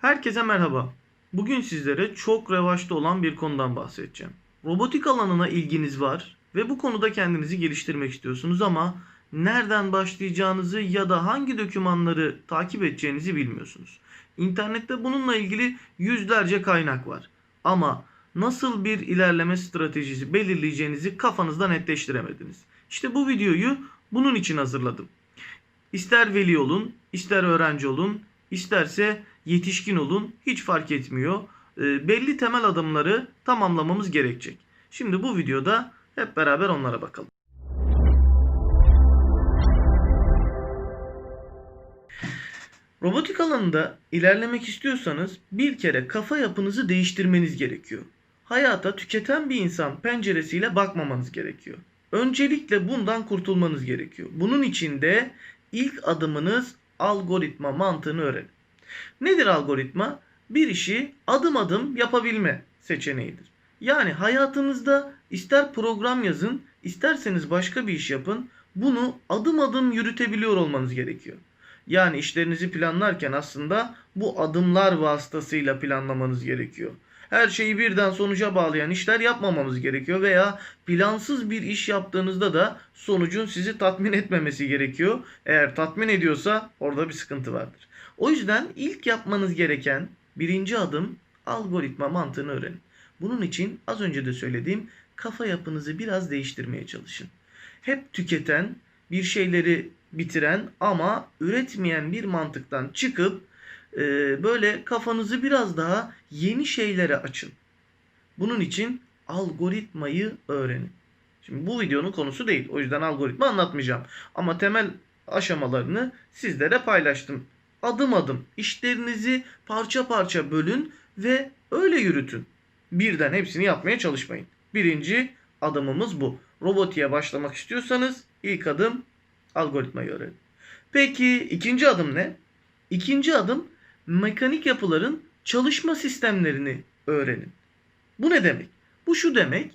Herkese merhaba. Bugün sizlere çok revaçta olan bir konudan bahsedeceğim. Robotik alanına ilginiz var ve bu konuda kendinizi geliştirmek istiyorsunuz ama nereden başlayacağınızı ya da hangi dokümanları takip edeceğinizi bilmiyorsunuz. İnternette bununla ilgili yüzlerce kaynak var. Ama nasıl bir ilerleme stratejisi belirleyeceğinizi kafanızda netleştiremediniz. İşte bu videoyu bunun için hazırladım. İster veli olun, ister öğrenci olun, isterse yetişkin olun hiç fark etmiyor. E, belli temel adımları tamamlamamız gerekecek. Şimdi bu videoda hep beraber onlara bakalım. Robotik alanında ilerlemek istiyorsanız bir kere kafa yapınızı değiştirmeniz gerekiyor. Hayata tüketen bir insan penceresiyle bakmamanız gerekiyor. Öncelikle bundan kurtulmanız gerekiyor. Bunun için de ilk adımınız algoritma mantığını öğrenin. Nedir algoritma? Bir işi adım adım yapabilme seçeneğidir. Yani hayatınızda ister program yazın, isterseniz başka bir iş yapın, bunu adım adım yürütebiliyor olmanız gerekiyor. Yani işlerinizi planlarken aslında bu adımlar vasıtasıyla planlamanız gerekiyor. Her şeyi birden sonuca bağlayan işler yapmamamız gerekiyor veya plansız bir iş yaptığınızda da sonucun sizi tatmin etmemesi gerekiyor. Eğer tatmin ediyorsa orada bir sıkıntı vardır. O yüzden ilk yapmanız gereken birinci adım algoritma mantığını öğrenin. Bunun için az önce de söylediğim kafa yapınızı biraz değiştirmeye çalışın. Hep tüketen, bir şeyleri bitiren ama üretmeyen bir mantıktan çıkıp e, böyle kafanızı biraz daha yeni şeylere açın. Bunun için algoritmayı öğrenin. Şimdi bu videonun konusu değil. O yüzden algoritma anlatmayacağım. Ama temel aşamalarını sizlere paylaştım. Adım adım işlerinizi parça parça bölün ve öyle yürütün. Birden hepsini yapmaya çalışmayın. Birinci adımımız bu. Robotiğe başlamak istiyorsanız ilk adım algoritmayı öğrenin. Peki ikinci adım ne? İkinci adım mekanik yapıların çalışma sistemlerini öğrenin. Bu ne demek? Bu şu demek.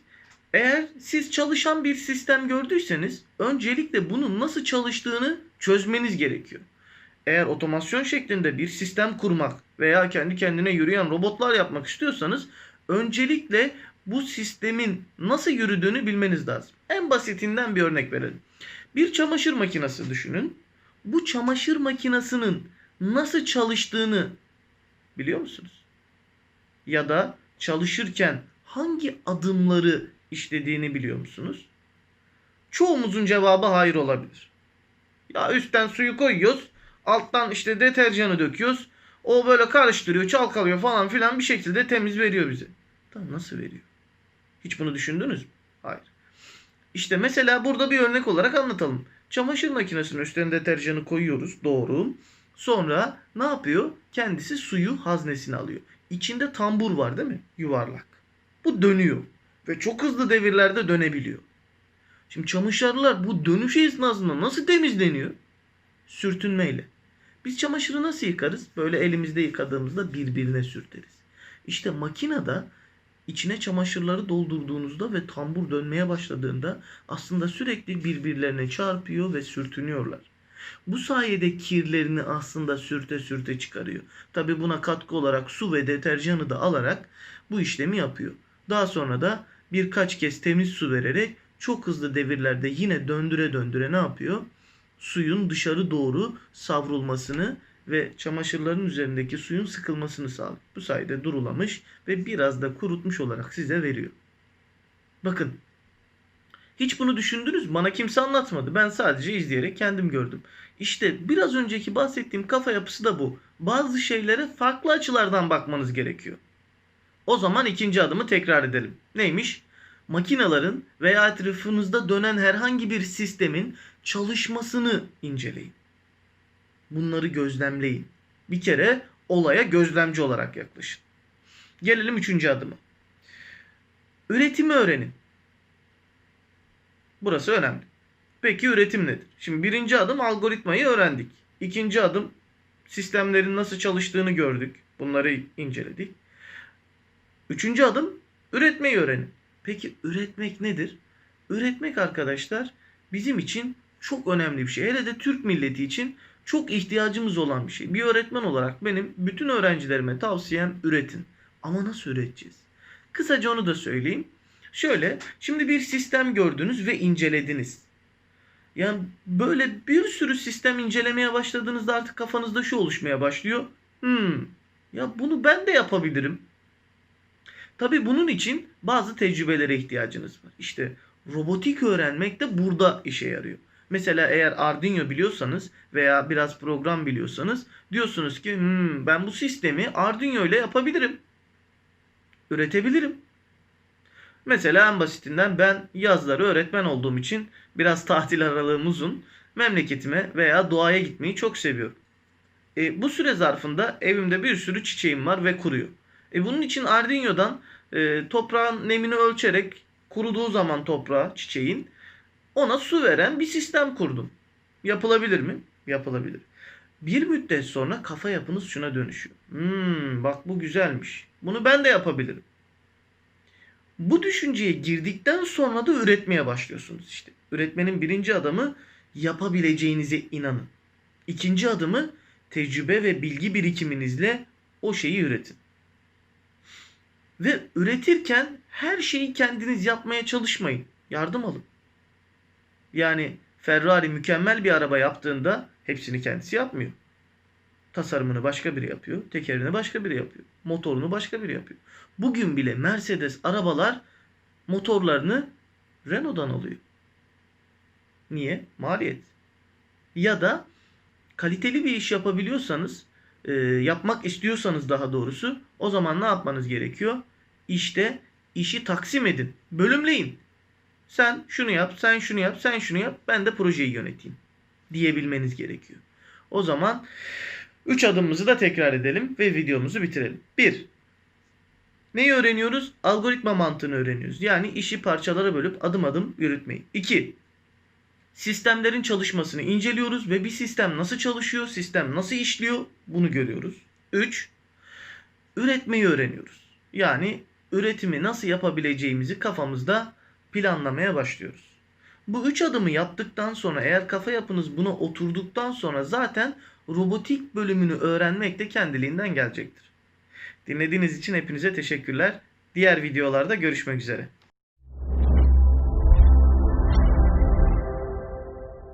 Eğer siz çalışan bir sistem gördüyseniz öncelikle bunun nasıl çalıştığını çözmeniz gerekiyor. Eğer otomasyon şeklinde bir sistem kurmak veya kendi kendine yürüyen robotlar yapmak istiyorsanız öncelikle bu sistemin nasıl yürüdüğünü bilmeniz lazım. En basitinden bir örnek verelim. Bir çamaşır makinesi düşünün. Bu çamaşır makinesinin nasıl çalıştığını biliyor musunuz? Ya da çalışırken hangi adımları işlediğini biliyor musunuz? Çoğumuzun cevabı hayır olabilir. Ya üstten suyu koyuyoruz, alttan işte deterjanı döküyoruz. O böyle karıştırıyor, çalkalıyor falan filan bir şekilde temiz veriyor bize. Tamam nasıl veriyor? Hiç bunu düşündünüz mü? Hayır. İşte mesela burada bir örnek olarak anlatalım. Çamaşır makinesinin üstüne deterjanı koyuyoruz. Doğru. Sonra ne yapıyor? Kendisi suyu haznesine alıyor. İçinde tambur var değil mi? Yuvarlak. Bu dönüyor. Ve çok hızlı devirlerde dönebiliyor. Şimdi çamaşırlar bu dönüş esnasında nasıl temizleniyor? Sürtünmeyle. Biz çamaşırı nasıl yıkarız? Böyle elimizde yıkadığımızda birbirine sürteriz. İşte makinede içine çamaşırları doldurduğunuzda ve tambur dönmeye başladığında aslında sürekli birbirlerine çarpıyor ve sürtünüyorlar. Bu sayede kirlerini aslında sürte sürte çıkarıyor. Tabi buna katkı olarak su ve deterjanı da alarak bu işlemi yapıyor. Daha sonra da birkaç kez temiz su vererek çok hızlı devirlerde yine döndüre döndüre ne yapıyor? Suyun dışarı doğru savrulmasını ve çamaşırların üzerindeki suyun sıkılmasını sağlıyor. Bu sayede durulamış ve biraz da kurutmuş olarak size veriyor. Bakın hiç bunu düşündünüz mü? Bana kimse anlatmadı. Ben sadece izleyerek kendim gördüm. İşte biraz önceki bahsettiğim kafa yapısı da bu. Bazı şeylere farklı açılardan bakmanız gerekiyor. O zaman ikinci adımı tekrar edelim. Neymiş? Makinaların veya etrafınızda dönen herhangi bir sistemin çalışmasını inceleyin. Bunları gözlemleyin. Bir kere olaya gözlemci olarak yaklaşın. Gelelim üçüncü adıma. Üretimi öğrenin. Burası önemli. Peki üretim nedir? Şimdi birinci adım algoritmayı öğrendik. İkinci adım sistemlerin nasıl çalıştığını gördük. Bunları inceledik. Üçüncü adım üretmeyi öğrenin. Peki üretmek nedir? Üretmek arkadaşlar bizim için çok önemli bir şey. Hele de Türk milleti için Çok ihtiyacımız olan bir şey. Bir öğretmen olarak benim bütün öğrencilerime tavsiyem üretin. Ama nasıl üreteceğiz? Kısaca onu da söyleyeyim. Şöyle, şimdi bir sistem gördünüz ve incelediniz. Yani böyle bir sürü sistem incelemeye başladığınızda artık kafanızda şu oluşmaya başlıyor. Hmm, ya bunu ben de yapabilirim. Tabii bunun için bazı tecrübelere ihtiyacınız var. İşte robotik öğrenmek de burada işe yarıyor. Mesela eğer Arduino biliyorsanız veya biraz program biliyorsanız diyorsunuz ki hmm, ben bu sistemi Arduino ile yapabilirim. Üretebilirim. Mesela en basitinden ben yazları öğretmen olduğum için biraz tatil aralığım uzun. Memleketime veya doğaya gitmeyi çok seviyorum. E, bu süre zarfında evimde bir sürü çiçeğim var ve kuruyor. E, bunun için Arduino'dan e, toprağın nemini ölçerek kuruduğu zaman toprağa çiçeğin ona su veren bir sistem kurdum. Yapılabilir mi? Yapılabilir. Bir müddet sonra kafa yapınız şuna dönüşüyor. Hmm, bak bu güzelmiş. Bunu ben de yapabilirim. Bu düşünceye girdikten sonra da üretmeye başlıyorsunuz işte. Üretmenin birinci adımı yapabileceğinize inanın. İkinci adımı tecrübe ve bilgi birikiminizle o şeyi üretin. Ve üretirken her şeyi kendiniz yapmaya çalışmayın. Yardım alın. Yani Ferrari mükemmel bir araba yaptığında hepsini kendisi yapmıyor. Tasarımını başka biri yapıyor. Tekerini başka biri yapıyor. Motorunu başka biri yapıyor. Bugün bile Mercedes arabalar motorlarını Renault'dan alıyor. Niye? Maliyet. Ya da kaliteli bir iş yapabiliyorsanız, e, yapmak istiyorsanız daha doğrusu o zaman ne yapmanız gerekiyor? İşte işi taksim edin. Bölümleyin. Sen şunu yap, sen şunu yap, sen şunu yap, ben de projeyi yöneteyim diyebilmeniz gerekiyor. O zaman 3 adımımızı da tekrar edelim ve videomuzu bitirelim. 1. Neyi öğreniyoruz? Algoritma mantığını öğreniyoruz. Yani işi parçalara bölüp adım adım yürütmeyi. 2. Sistemlerin çalışmasını inceliyoruz ve bir sistem nasıl çalışıyor, sistem nasıl işliyor bunu görüyoruz. 3. Üretmeyi öğreniyoruz. Yani üretimi nasıl yapabileceğimizi kafamızda planlamaya başlıyoruz. Bu üç adımı yaptıktan sonra eğer kafa yapınız buna oturduktan sonra zaten robotik bölümünü öğrenmek de kendiliğinden gelecektir. Dinlediğiniz için hepinize teşekkürler. Diğer videolarda görüşmek üzere.